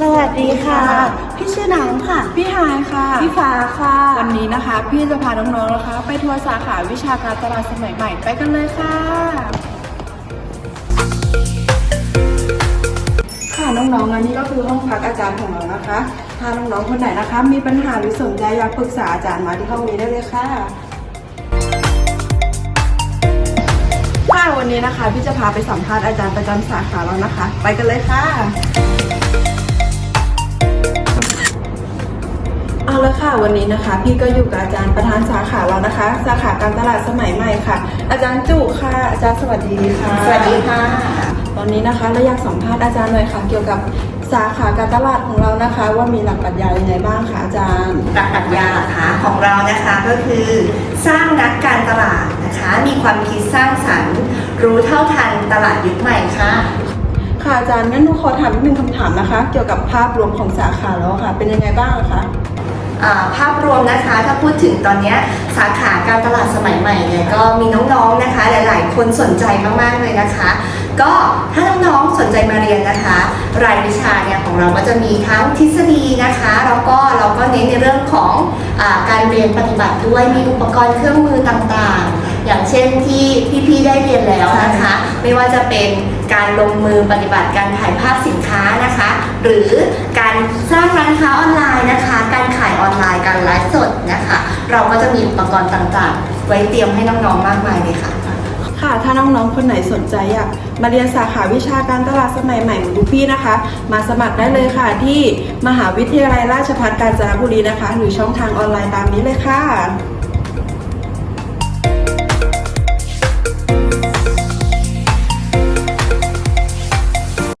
สวัสดีค่ะ พี่ชื่อนังค่ะ พี่หายค่ะ พี่ฟ้าค่ะ วันนี้นะคะ พี่จะพาน้องๆนะคะ ไปทัวร์สาขาวิชาการตลาดสมัยใหม่ไปกันเลยค่ะ ค่ะน้องๆอันนี้ก็คือห้องพักอาจารย์ของเรานะคะ ถ้าน้องๆคนไหนนะคะ มีปัญหาหรือสนใจอยากปรึกษาอาจารย์มาที่ห้องนี้ได้เลยค่ะ ค่ะวันนี้นะคะพี่จะพาไปสัมภาษณ์อาจารย์ประจำสาขาเรานะคะ ไปกันเลยค่ะ เอาละค่ะวันนี้นะคะ พี่ก็อยู่กับอาจารย์ประธานสาขาเรานะคะ สาขาการตลาดสมัยใหม่ค่ะ อาจารย์จุค่ะ อาจารย์สวัสดีค่ะ สวัสดีค่ะ ตอนนี้นะคะเราอยากสัมภาษณ์อาจารย์หน่อยค่ะ เกี่ยวกับสาขาการตลาดของเรานะคะ ว่ามีหลักปรัชญายังไงบ้างคะอาจารย์ หลักปรัชญาเหรอคะของเรานะคะก็คือ สร้างนักการตลาดนะคะ มีความคิดสร้างสรรค์ รู้เท่าทันตลาดยุคใหม่ค่ะ ค่ะอาจารย์งั้นหนูขอถามอีกหนึ่งคำถามนะคะ เกี่ยวกับภาพรวมของสาขาแล้วค่ะ เป็นยังไงบ้างอะคะ อ่าภาพรวมนะคะถ้าพูดถึงตอนเนี้ยสาขาการตลาดสมัยใหม่เนี่ยก็มีน้องๆนะคะหลาย ๆ คนสนใจมากๆเลยนะคะ ก็ถ้าน้องๆสนใจมาเรียนนะคะ รายวิชาเนี่ยของเราก็จะมีทั้งทฤษฎีนะคะแล้วก็เราก็เน้นในเรื่องของอาการเรียนปฏิบัติด้วยมีอุปกรณ์เครื่องมือต่างๆ อย่างเช่นที่พี่ๆได้เรียนแล้วนะคะ ไม่ว่าจะเป็นการลงมือปฏิบัติการถ่ายภาพสินค้านะคะ หรือการสร้างร้านค้าออนไลน์นะคะ การขายออนไลน์การไลฟ์สดนะคะ เราก็จะมีอุปกรณ์ต่างๆ ไว้เตรียมให้น้องๆมากมายเลยค่ะค่ะถ้าน้องๆ คนไหนสนใจอยากมาเรียนสาขาวิชาการตลาดสมัยใหม่เหมือนทุกพี่นะคะ มาสมัครได้เลยค่ะที่มหาวิทยาลัยราชภัฏกาญจนบุรีนะคะ หรือช่องทางออนไลน์ตามนี้เลยค่ะ